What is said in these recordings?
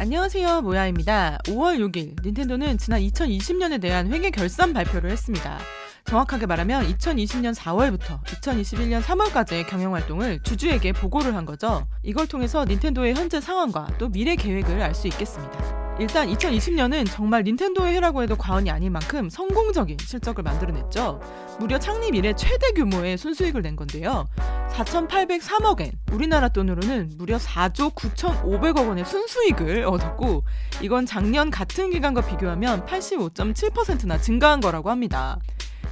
안녕하세요 모야입니다. 5월 6일 닌텐도는 지난 2020년에 대한 회계 결산 발표를 했습니다. 정확하게 말하면 2020년 4월부터 2021년 3월까지의 경영 활동을 주주에게 보고를 한 거죠. 이걸 통해서 닌텐도의 현재 상황과 또 미래 계획을 알 수 있겠습니다. 일단 2020년은 정말 닌텐도의 해라고 해도 과언이 아닐 만큼 성공적인 실적을 만들어냈죠. 무려 창립 이래 최대 규모의 순수익을 낸 건데요. 4,803억 엔, 우리나라 돈으로는 무려 4조 9,500억 원의 순수익을 얻었고, 이건 작년 같은 기간과 비교하면 85.7%나 증가한 거라고 합니다.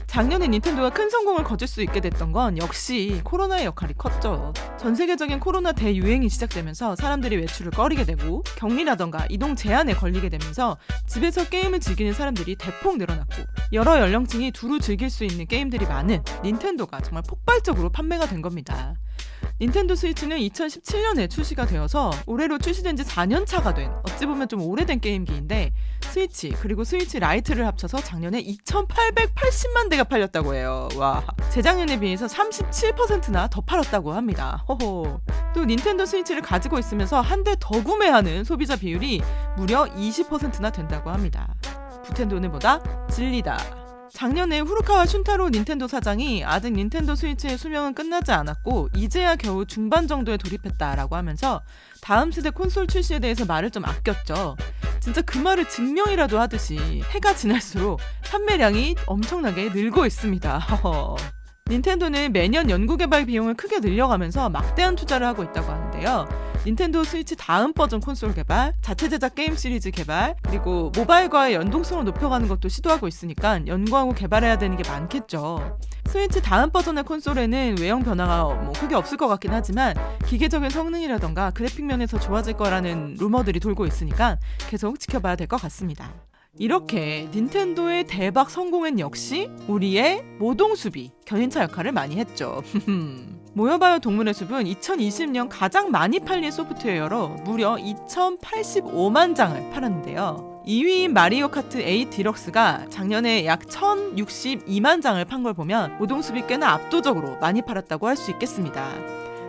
작년에 닌텐도가 큰 성공을 거둘 수 있게 됐던 건 역시 코로나의 역할이 컸죠. 전 세계적인 코로나 대유행이 시작되면서 사람들이 외출을 꺼리게 되고 격리라던가 이동 제한에 걸리게 되면서 집에서 게임을 즐기는 사람들이 대폭 늘어났고 여러 연령층이 두루 즐길 수 있는 게임들이 많은 닌텐도가 정말 폭발적으로 판매가 된 겁니다. 닌텐도 스위치는 2017년에 출시가 되어서 올해로 출시된 지 4년 차가 된 어찌 보면 좀 오래된 게임기인데 스위치 그리고 스위치 라이트를 합쳐서 작년에 2,880만 대가 팔렸다고 해요. 와. 재작년에 비해서 37%나 더 팔았다고 합니다. 호호. 또 닌텐도 스위치를 가지고 있으면서 한 대 더 구매하는 소비자 비율이 무려 20%나 된다고 합니다. 부텐도는 뭐다? 진리다. 작년에 후루카와 슌타로 닌텐도 사장이 아직 닌텐도 스위치의 수명은 끝나지 않았고 이제야 겨우 중반 정도에 돌입했다라고 하면서 다음 세대 콘솔 출시에 대해서 말을 좀 아꼈죠. 진짜 그 말을 증명이라도 하듯이 해가 지날수록 판매량이 엄청나게 늘고 있습니다. 닌텐도는 매년 연구개발 비용을 크게 늘려가면서 막대한 투자를 하고 있다고 하는데요. 닌텐도 스위치 다음 버전 콘솔 개발, 자체 제작 게임 시리즈 개발, 그리고 모바일과의 연동성을 높여가는 것도 시도하고 있으니까 연구하고 개발해야 되는 게 많겠죠. 스위치 다음 버전의 콘솔에는 외형 변화가 뭐 크게 없을 것 같긴 하지만 기계적인 성능이라던가 그래픽 면에서 좋아질 거라는 루머들이 돌고 있으니까 계속 지켜봐야 될 것 같습니다. 이렇게 닌텐도의 대박 성공엔 역시 우리의 모동수비 견인차 역할을 많이 했죠. 모여봐요 동물의 숲은 2020년 가장 많이 팔린 소프트웨어로 무려 2,085만 장을 팔았는데요. 2위인 마리오 카트 8 디럭스가 작년에 약 1,062만 장을 판 걸 보면 모동숲이 꽤나 압도적으로 많이 팔았다고 할 수 있겠습니다.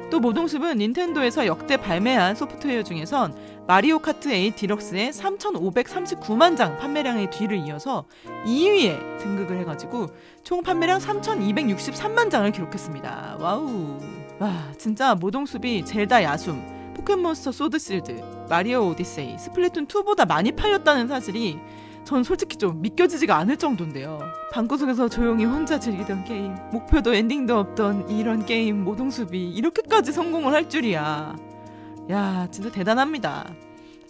또 모동숲은 닌텐도에서 역대 발매한 소프트웨어 중에선 마리오 카트 8 디럭스의 3,539만 장 판매량의 뒤를 이어서 2위에 등극을 해가지고 총 판매량 3,263만 장을 기록했습니다. 와우. 와, 진짜 모동숲이 젤다 야숨, 포켓몬스터 소드실드, 마리오 오디세이, 스플래툰 2보다 많이 팔렸다는 사실이 전 솔직히 좀 믿겨지지가 않을 정도인데요. 방구석에서 조용히 혼자 즐기던 게임, 목표도 엔딩도 없던 이런 게임 모동숲이 이렇게까지 성공을 할 줄이야. 야, 진짜 대단합니다.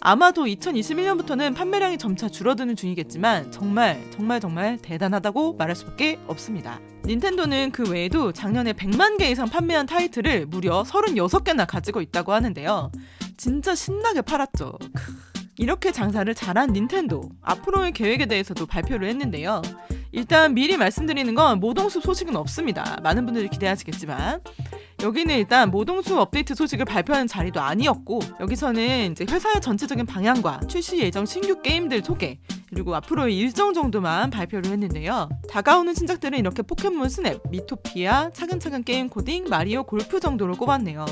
아마도 2021년부터는 판매량이 점차 줄어드는 중이겠지만 정말 정말 정말 대단하다고 말할 수밖에 없습니다. 닌텐도는 그 외에도 작년에 100만 개 이상 판매한 타이틀을 무려 36개나 가지고 있다고 하는데요. 진짜 신나게 팔았죠. 이렇게 장사를 잘한 닌텐도 앞으로의 계획에 대해서도 발표를 했는데요. 일단 미리 말씀드리는 건 모동숲 소식은 없습니다. 많은 분들이 기대하시겠지만 여기는 일단 모동숲 업데이트 소식을 발표하는 자리도 아니었고 여기서는 이제 회사의 전체적인 방향과 출시 예정 신규 게임들 소개 그리고 앞으로의 일정 정도만 발표를 했는데요. 다가오는 신작들은 이렇게 포켓몬 스냅, 미토피아, 차근차근 게임 코딩, 마리오 골프 정도로 꼽았네요.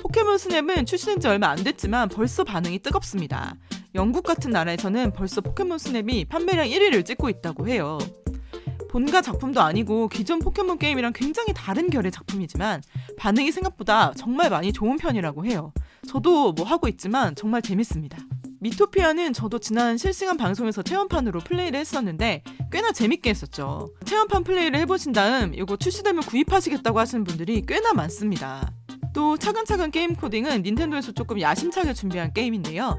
포켓몬 스냅은 출시된 지 얼마 안 됐지만 벌써 반응이 뜨겁습니다. 영국 같은 나라에서는 벌써 포켓몬 스냅이 판매량 1위를 찍고 있다고 해요. 본가 작품도 아니고 기존 포켓몬 게임이랑 굉장히 다른 결의 작품이지만 반응이 생각보다 정말 많이 좋은 편이라고 해요. 저도 뭐 하고 있지만 정말 재밌습니다. 미토피아는 저도 지난 실시간 방송에서 체험판으로 플레이를 했었는데 꽤나 재밌게 했었죠. 체험판 플레이를 해보신 다음 이거 출시되면 구입하시겠다고 하시는 분들이 꽤나 많습니다. 또 차근차근 게임 코딩은 닌텐도에서 조금 야심차게 준비한 게임인데요.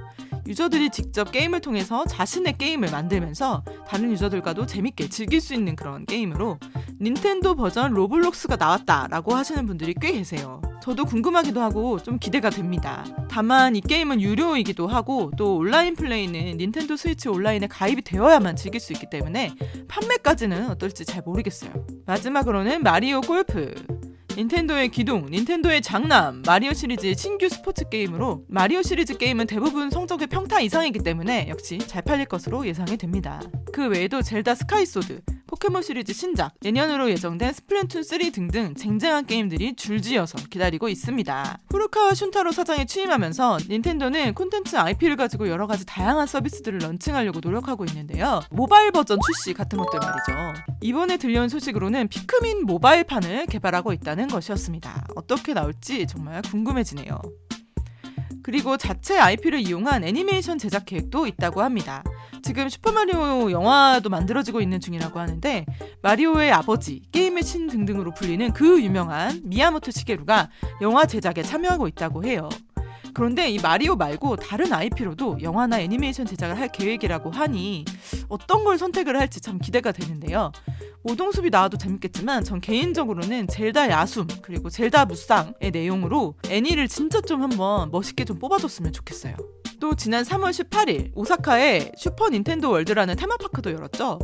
유저들이 직접 게임을 통해서 자신의 게임을 만들면서 다른 유저들과도 재밌게 즐길 수 있는 그런 게임으로 닌텐도 버전 로블록스가 나왔다라고 하시는 분들이 꽤 계세요. 저도 궁금하기도 하고 좀 기대가 됩니다. 다만 이 게임은 유료이기도 하고 또 온라인 플레이는 닌텐도 스위치 온라인에 가입이 되어야만 즐길 수 있기 때문에 판매까지는 어떨지 잘 모르겠어요. 마지막으로는 마리오 골프. 닌텐도의 기둥, 닌텐도의 장남, 마리오 시리즈의 신규 스포츠 게임으로 마리오 시리즈 게임은 대부분 성적의 평타 이상이기 때문에 역시 잘 팔릴 것으로 예상이 됩니다. 그 외에도 젤다 스카이소드, 포켓몬 시리즈 신작, 내년으로 예정된 스플래툰 3 등등 쟁쟁한 게임들이 줄지어서 기다리고 있습니다. 후루카와 슌타로 사장이 취임하면서 닌텐도는 콘텐츠 IP를 가지고 여러 가지 다양한 서비스들을 런칭하려고 노력하고 있는데요. 모바일 버전 출시 같은 것들 말이죠. 이번에 들려온 소식으로는 피크민 모바일판을 개발하고 있다는 것이었습니다. 어떻게 나올지 정말 궁금해지네요. 그리고 자체 IP를 이용한 애니메이션 제작 계획도 있다고 합니다. 지금 슈퍼마리오 영화도 만들어지고 있는 중이라고 하는데 마리오의 아버지, 게임의 신 등등으로 불리는 그 유명한 미야모토 시게루가 영화 제작에 참여하고 있다고 해요. 그런데 이 마리오 말고 다른 IP로도 영화나 애니메이션 제작을 할 계획이라고 하니 어떤 걸 선택을 할지 참 기대가 되는데요. 오동숲이 나와도 재밌겠지만 전 개인적으로는 젤다 야숨 그리고 젤다 무쌍의 내용으로 애니를 진짜 좀 한번 멋있게 좀 뽑아줬으면 좋겠어요. 또 지난 3월 18일 오사카에 슈퍼 닌텐도 월드라는 테마파크도 열었죠.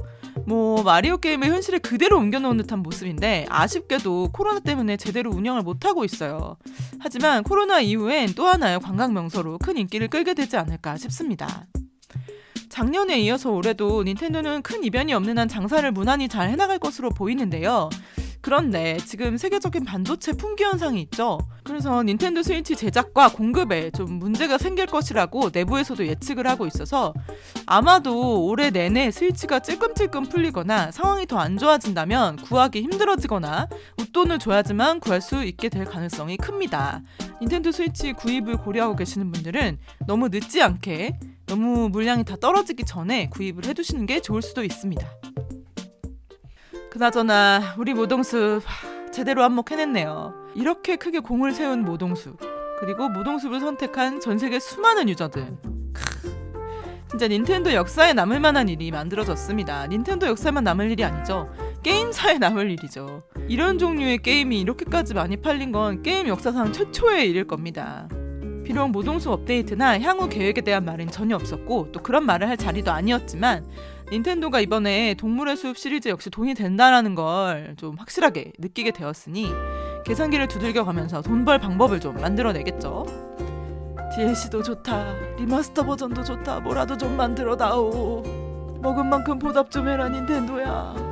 뭐 마리오 게임을 현실에 그대로 옮겨놓은 듯한 모습인데 아쉽게도 코로나 때문에 제대로 운영을 못하고 있어요. 하지만 코로나 이후엔 또 하나의 관광 명소로 큰 인기를 끌게 되지 않을까 싶습니다. 작년에 이어서 올해도 닌텐도는 큰 이변이 없는 한 장사를 무난히 잘 해나갈 것으로 보이는데요. 그런데 지금 세계적인 반도체 품귀 현상이 있죠. 그래서 닌텐도 스위치 제작과 공급에 좀 문제가 생길 것이라고 내부에서도 예측을 하고 있어서 아마도 올해 내내 스위치가 찔끔찔끔 풀리거나 상황이 더 안 좋아진다면 구하기 힘들어지거나 웃돈을 줘야지만 구할 수 있게 될 가능성이 큽니다. 닌텐도 스위치 구입을 고려하고 계시는 분들은 너무 늦지 않게 너무 물량이 다 떨어지기 전에 구입을 해두시는 게 좋을 수도 있습니다. 그나저나 우리 모동숲 하, 제대로 한몫 해냈네요. 이렇게 크게 공을 세운 모동숲 그리고 모동숲을 선택한 전 세계 수많은 유저들. 크, 진짜 닌텐도 역사에 남을 만한 일이 만들어졌습니다. 닌텐도 역사만 남을 일이 아니죠. 게임사에 남을 일이죠. 이런 종류의 게임이 이렇게까지 많이 팔린 건 게임 역사상 최초의 일일 겁니다. 비록 모동숲 업데이트나 향후 계획에 대한 말은 전혀 없었고 또 그런 말을 할 자리도 아니었지만 닌텐도가 이번에 동물의 숲 시리즈 역시 돈이 된다라는 걸 좀 확실하게 느끼게 되었으니 계산기를 두들겨 가면서 돈 벌 방법을 좀 만들어내겠죠. DLC도 좋다. 리마스터 버전도 좋다. 뭐라도 좀 만들어 다오. 먹은 만큼 보답 좀 해라 닌텐도야.